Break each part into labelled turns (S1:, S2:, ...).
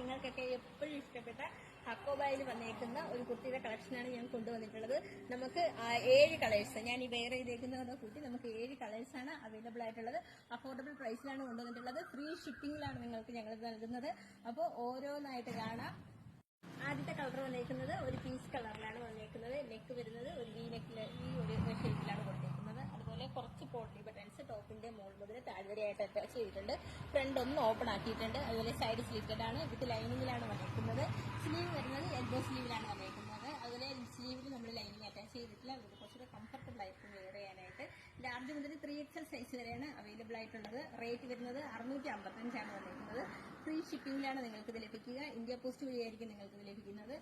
S1: നിങ്ങൾക്കൊക്കെ എപ്പോഴും ഇഷ്ടപ്പെട്ട ഹക്കോബായിൽ വന്നേക്കുന്ന ഒരു കുർത്തിയുടെ കളക്ഷനാണ് ഞാൻ കൊണ്ടുവന്നിട്ടുള്ളത്. നമുക്ക് ഏഴ് കളേഴ്സ് ഞാൻ ഈ വേറെ ഇതേക്കുന്ന കൂട്ടി നമുക്ക് ഏഴ് കളേഴ്സാണ് അവൈലബിൾ ആയിട്ടുള്ളത്. അഫോർഡബിൾ പ്രൈസിലാണ് കൊണ്ടുവന്നിട്ടുള്ളത്. ഫ്രീ ഷിപ്പിംഗിലാണ് നിങ്ങൾക്ക് ഞങ്ങൾ നൽകുന്നത്. അപ്പോൾ ഓരോന്നായിട്ട് കാണാം. ആദ്യത്തെ കളർ വന്നേക്കുന്നത് ഒരു പീസ് കളറിലാണ് വന്നേക്കുന്നത്. നെക്ക് വരുന്നത് ഒരു വി നെക്കിൽ ഈ ഒരു ഷേപ്പിലാണ് കൊടുത്തേക്കുന്നത് അതുപോലെ കുറച്ച് പോട്ടി ബട്ടൺസ് ടോപ്പിന്റെ മോൾ മുതൽ താഴ്വരയായിട്ട് അറ്റാച്ച് ചെയ്തിട്ടുണ്ട്. ഫ്രണ്ട് ഒന്ന് ഓപ്പൺ ആക്കിയിട്ടുണ്ട്. അതുപോലെ സൈഡ് സ്ലീറ്റഡ് ആണ്. വിത്ത് ലൈനിങ്ങിലാണ് വന്നേക്കുന്നത്. സ്ലീവ് വരുന്നത് എൽബോ സ്ലീവിലാണ് വന്നേക്കുന്നത്. അതുപോലെ സ്ലീവിൽ നമ്മൾ ലൈനിങ് അറ്റാച്ച് ചെയ്തിട്ടില്ല. അതുകൊണ്ട് കുറച്ചുകൂടെ ലാർജ് മുതൽ ത്രീ എക്സൽ സൈസ് വരെയാണ് അവൈലബിൾ ആയിട്ടുള്ളത്. റേറ്റ് വരുന്നത് അറുന്നൂറ്റി അമ്പത്തഞ്ചാണ് വന്നിരിക്കുന്നത് ഫ്രീ ഷിപ്പിംഗിലാണ് നിങ്ങൾക്ക് ഇത് ലഭിക്കുക. ഇന്ത്യ പോസ്റ്റ് വഴിയായിരിക്കും നിങ്ങൾക്ക് ഇത് ലഭിക്കുന്നത്.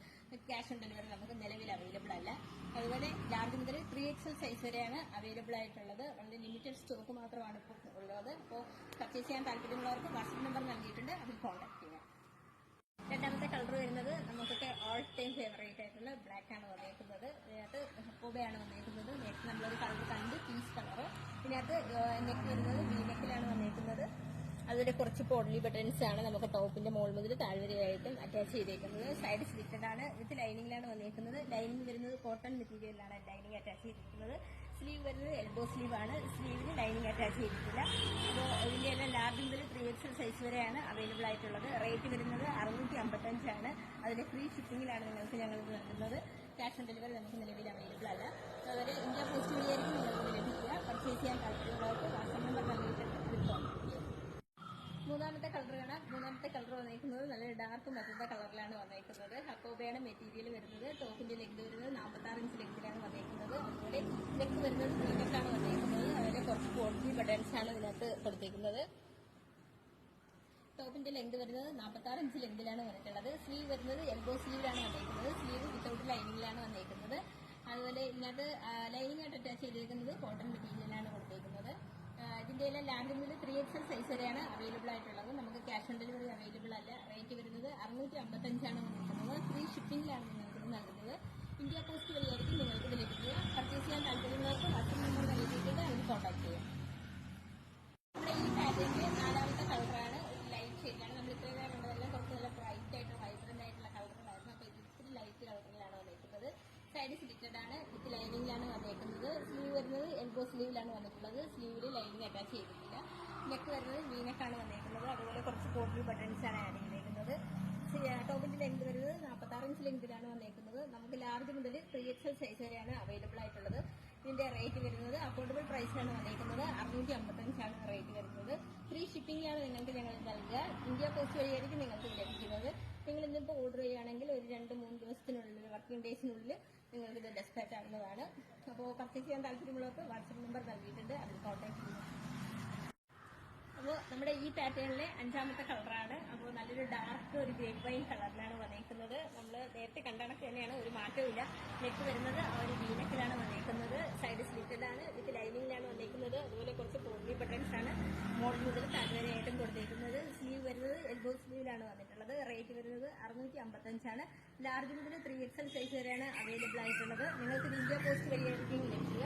S1: ക്യാഷ് ഓൺ ഡെലിവറി നമുക്ക് നിലവിൽ അവൈലബിൾ അല്ല. അതുപോലെ ലാർജ് മുതൽ ത്രീ എക്സൽ സൈസ് വരെയാണ് അവൈലബിൾ ആയിട്ടുള്ളത്. വളരെ ലിമിറ്റഡ് സ്റ്റോക്ക് മാത്രമാണ് ഇപ്പോൾ ഉള്ളത്. അപ്പോൾ പർച്ചേസ് ചെയ്യാൻ താല്പര്യമുള്ളവർക്ക് വാട്സപ്പ് നമ്പർ നൽകിയിട്ടുണ്ട്. അതിൽ കോൺടാക്ട് ചെയ്യാം. രണ്ടാമത്തെ കളർ വരുന്നത് നമുക്കൊക്കെ ഓൾ ടൈം ഫേവറേറ്റ് ആയിട്ടുള്ള ബ്ലാക്ക് ആണ് വന്നേക്കുന്നത്. ഇതിനകത്ത് ഹക്കോബയാണ് വന്നേക്കുന്നത്. നെക്ക് നമ്മളൊരു കളർ കണ്ട് പീസ് കളർ. ഇതിനകത്ത് നെക്ക് വരുന്നത് വി നെക്കിലാണ് വന്നേക്കുന്നത്. അതിൽ കുറച്ച് പോഡ്ലി ബട്ടൺസ് ആണ് നമുക്ക് ടോപ്പിന്റെ മോൾ മുതൽ താഴ്വരയായിട്ടും അറ്റാച്ച് ചെയ്തേക്കുന്നത്. സൈഡ് സ്ലിറ്റഡ് ആണ്. വിത്ത് ലൈനിങ്ങിലാണ് വന്നേക്കുന്നത്. ലൈനിങ് വരുന്നത് കോട്ടൺ മെറ്റീരിയലാണ് ലൈനിങ് അറ്റാച്ച് ചെയ്തിരിക്കുന്നത്. സ്ലീവ് വരുന്നത് എൽബോ സ്ലീവ് ആണ്. സ്ലീവിന് ലൈനിങ് അറ്റാച്ച് ചെയ്തിട്ടില്ല. ലാർജ് മുതൽ ത്രീ എക്സൽ സൈസ് വരെയാണ് അവൈലബിൾ ആയിട്ടുള്ളത്. റേറ്റ് വരുന്നത് അറുന്നൂറ്റി അമ്പത്തഞ്ചാണ് അതിന്റെ ഫ്രീ ഷിപ്പിംഗിലാണ് നിങ്ങൾക്ക് ഞങ്ങൾ നൽകുന്നത് ക്യാഷ് ഓൺ ഡെലിവറി നമുക്ക് നിലവിൽ അവൈലബിൾ അല്ല. അതുപോലെ ഇന്ത്യ പോസ്റ്റ് വഴിയായിരിക്കും നിങ്ങൾക്ക് ലഭിക്കുക. പർച്ചേസ് ചെയ്യാൻ താല്പര്യമുള്ളവർക്ക് വാട്സപ്പ് നമ്പർ നൽകിയിട്ടുണ്ട് അതിൽ മൂന്നാമത്തെ കളർ കാണാം. മൂന്നാമത്തെ കളർ വന്നേക്കുന്നത് നല്ല ഡാർക്ക് മറ്റത്തെ കളറിലാണ് വന്നേക്കുന്നത്. ഹക്കോബയാണ് മെറ്റീരിയൽ വരുന്നത്. ടോപ്പിന്റെ ലെഗ് വരുന്നത് നാൽപ്പത്തി ആറ് ഇഞ്ച് ലെഗിലാണ് വന്നേക്കുന്നത്. അതുപോലെ നെക്ക് വരുന്നത് നെക്കാണ് വന്നേക്കുന്നത്. അതുപോലെ കുറച്ച് ക്വാളിറ്റി ബട്ടൺസ് ആണ് ഇതിനകത്ത് കൊടുത്തേക്കുന്നത്. ടോപ്പിന്റെ ലെങ്ത് വരുന്നത് നാൽപ്പത്തി ആറ് ഇഞ്ച് ലെങ്തിലാണ് വന്നിട്ടുള്ളത്. സ്ലീവ് വരുന്നത് എൽബോ സ്ലീവിലാണ് വന്നേക്കുന്നത് സ്ലീവ് വിത്തൗട്ട് ലൈനിങ്ങിലാണ് വന്നേക്കുന്നത് അതുപോലെ ഇതിനകത്ത് ലൈനിങ് ആയിട്ട് അറ്റാച്ച് ചെയ്തേക്കുന്നത് കോട്ടൺ മെറ്റീരിയലാണ് കൊടുത്തേക്കുന്നത് ആ, ഇതിന്റെ എല്ലാം ലാൻഡ് മുതൽ ത്രീ എക്സൽ സൈസ് വരെയാണ് അവൈലബിൾ ആയിട്ടുള്ളത്. നമുക്ക് ക്യാഷ് ഓൺ ഡെലിവറി അവൈലബിൾ അല്ല. റേറ്റ് വരുന്നത് അറുന്നൂറ്റി അമ്പത്തഞ്ചാണ് വന്നിരിക്കുന്നത്. ഫ്രീ ഷിപ്പിംഗിലാണ് നിങ്ങൾക്ക് നൽകുന്നത്. ഇന്ത്യ പോസ്റ്റ് വഴിയായിരിക്കും നിങ്ങൾക്ക് ഇത് ലഭിക്കുക. പർച്ചേസ് ചെയ്യാൻ താല്പര്യമുള്ളവർക്ക് വാട്സപ്പ് നമ്പർ നൽകിയിട്ട് അതിൽ കോൺടാക്ട് ചെയ്യാം നമ്മുടെ ഈ പാറ്റേണിലെ നാലാമത്തെ കളറാണ് ഒരു ലൈറ്റ് ഷെയ്ഡിലാണ് നമ്മൾ ഇത്രയും നേരം കണ്ടതെല്ലാം കുറച്ച് നല്ല ബ്രൈറ്റ് ആയിട്ട് വൈബ്രന്റ് ആയിട്ടുള്ള കളറുകളായിരുന്നു അപ്പോൾ ഇത് ഇത്തിരി ലൈറ്റ് കളറിലാണ് വന്നേക്കുന്നത് സൈഡ് സ്ലിറ്റഡ് ആണ്. വിത്ത് ലൈനിങ്ങിലാണ് വന്നേക്കുന്നത്. സ്ലീവ് വരുന്നത് എൽബോ സ്ലീവിലാണ് വന്നിട്ടുള്ളത്. സ്ലീവിൽ ലൈനിങ് അറ്റാച്ച് ചെയ്തിട്ടില്ല. നെക്ക് വരുന്നത് വീനക്കാണ് വന്നേക്കുന്നത്. അതുപോലെ കുറച്ച് കോപ്പി ബട്ടൺസ് ആണ് ആഡ് ചെയ്തേക്കുന്നത് ടോപ്പിന്റെ ലെങ്ത് വരുന്നത് നാൽപ്പത്താറ് ഇഞ്ച് ലെങ്തിലാണ് വന്നേക്കുന്നത്. നമുക്ക് ലാർജ് മുതൽ ത്രീ എക്സൽ സൈസ് വരെയാണ് അവൈലബിൾ ആയിട്ടുള്ളത്. ഇതിന്റെ റേറ്റ് വരുന്നത് അഫോർഡബിൾ പ്രൈസിലാണ് വന്നേക്കുന്നത്. അറുന്നൂറ്റി അമ്പത്തഞ്ചാണ് റേറ്റ് വരുന്നത്. ഫ്രീ ഷിപ്പിംഗാണ് നിങ്ങൾക്ക് ഞങ്ങൾ നൽകുക. ഇന്ത്യ പോസ്റ്റ് വഴിയായിരിക്കും നിങ്ങൾക്ക് ലഭിക്കുന്നത്. നിങ്ങൾ ഇന്നിപ്പോൾ ഓർഡർ ചെയ്യുകയാണെങ്കിൽ ഒരു രണ്ട് മൂന്ന് ദിവസത്തിനുള്ളിൽ വർക്കിംഗ് ഡേയ്സിനുള്ളിൽ നിങ്ങൾക്ക് ഇത് ഡെസ്പാച്ച് ആവുന്നതാണ്. അപ്പോൾ പർച്ചേസ് ചെയ്യാൻ താല്പര്യമുള്ളവർക്ക് വാട്സപ്പ് നമ്പർ നൽകിയിട്ടുണ്ട് അതിൽ കോൺടാക്ട് ചെയ്യുക. അപ്പോൾ നമ്മുടെ ഈ പാറ്റേണിലെ അഞ്ചാമത്തെ കളറാണ് അപ്പോൾ നല്ലൊരു ഡാർക്ക് ഒരു ഗ്രേപ്പ് വൈൻ കളറിലാണ് വന്നേക്കുന്നത്. നമ്മൾ നേരത്തെ കണ്ട കണക്ക് തന്നെയാണ് ഒരു മാറ്റവും ഇല്ല നെക്ക് വരുന്നത് ആ ഒരു വീനക്കിലാണ് വന്നേക്കുന്നത്. സൈഡ് സ്ലിറ്റഡാണ് വിത്ത് ലൈനിങ്ങിലാണ് വന്നേക്കുന്നത് അതുപോലെ കുറച്ച് പോർലി ബട്ടൺസ് ആണ് മോഡൽ മുതൽ താഴ്വരയായിട്ടും കൊടുത്തേക്കുന്നത് സ്ലീവ് വരുന്നത് എൽബോ സ്ലീവിലാണ് വന്നിട്ടുള്ളത്. റേറ്റ് വരുന്നത് അറുന്നൂറ്റി അമ്പത്തഞ്ചാണ് ലാർജ് മുതൽ ത്രീ എക്സൽ സൈസ് വരെയാണ് അവൈലബിൾ ആയിട്ടുള്ളത്. നിങ്ങൾക്ക് ഇന്ത്യ പോസ്റ്റ് വഴിയായിരിക്കും ലഭിക്കുക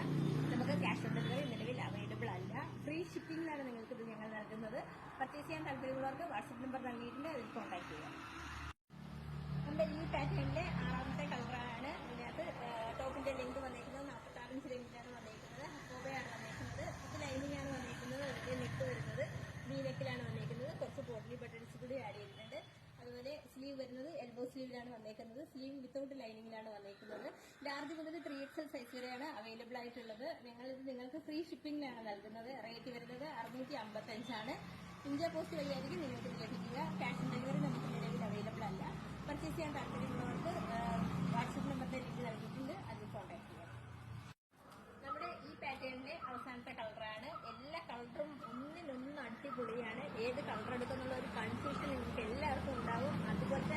S1: നമുക്ക് ക്യാഷ് ഓൺ ഡെലിവറി നിലവിൽ അവൈലബിൾ അല്ല. ഫ്രീ ഷിപ്പിംഗിലാണ് നിങ്ങൾക്ക് ഇത് ഞങ്ങൾ നൽകുന്നത്. പർച്ചേസ് ചെയ്യാൻ താല്പര്യമുള്ളവർക്ക് വാട്സപ്പ് നമ്പർ നൽകിയിട്ടുണ്ട് അതിൽ കോൺടാക്ട് ചെയ്യാം നമ്മുടെ ഈ പാറ്റേണിലെ ആറാമത്തെ കളറാണ് ഇതിനകത്ത് ടോപ്പിന്റെ ലെങ്ത് വന്നേക്കുന്നത് നാൽപ്പത്തി ആറ് ഇഞ്ച് ലെങ്തിലാണ് വന്നേക്കുന്നത് ഹക്കോബയാണ് വന്നേക്കുന്നത് ഇത് ലൈനിങ് ആണ് വന്നേക്കുന്നത് അതിന്റെ നെക്ക് വരുന്നത് ബി നെക്കിലാണ് വന്നേക്കുന്നത് കുറച്ച് പോർലി ബട്ടൺസ് കൂടി ആഡ് ചെയ്തിട്ടുണ്ട് അതുപോലെ സ്ലീവ് വരുന്നത് എൽബോ സ്ലീവിലാണ് വന്നേക്കുന്നത്. സ്ലീവ് വിത്തൗട്ട് ലൈനിങ്ങിലാണ് വന്നേക്കുന്നത്. ലാർജ് മുതൽ ത്രീ എക്സൽ സൈസ് വരെയാണ് അവൈലബിൾ ആയിട്ടുള്ളത്. ഞങ്ങൾ ഇത് നിങ്ങൾക്ക് ഫ്രീ ഷിപ്പിംഗിലാണ് നൽകുന്നത്. റേറ്റ് വരുന്നത് അറുന്നൂറ്റി അമ്പത്തഞ്ചാണ് ഇന്ത്യ പോസ്റ്റ് വഴിയായിരിക്കും നിങ്ങൾക്ക് ലഭിക്കുക. ക്യാഷ് ഓൺ ഡെലിവറി നമുക്ക് നിലവിൽ അവൈലബിൾ അല്ല. പർച്ചേസ് ചെയ്യാൻ താല്പര്യമുള്ളവർക്ക് വാട്സപ്പ് നമ്പറിന്റെ ലിങ്ക് നൽകിയിട്ടുണ്ട്. അതിൽ കോൺടാക്ട് ചെയ്യാം. നമ്മുടെ ഈ പാറ്റേണിന്റെ അവസാനത്തെ കളറാണ് എല്ലാ കളറും ഒന്നിനൊന്നും അടിപൊളിയാണ്. ഏത് കളർ എടുക്കുന്നുള്ള ഒരു കൺഫ്യൂഷൻ നിങ്ങൾക്ക് എല്ലാവർക്കും ഉണ്ടാവും. അതുപോലത്തെ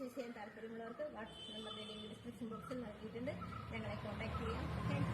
S1: പർച്ചേസ് ചെയ്യാൻ താല്പര്യമുള്ളവർക്ക് വാട്സപ്പ് നമ്പർ ഡിസ്ക്രിപ്ഷൻ ബോക്സിൽ നൽകിയിട്ടുണ്ട്. ഞങ്ങളെ കോൺടാക്ട് ചെയ്യാം. താങ്ക്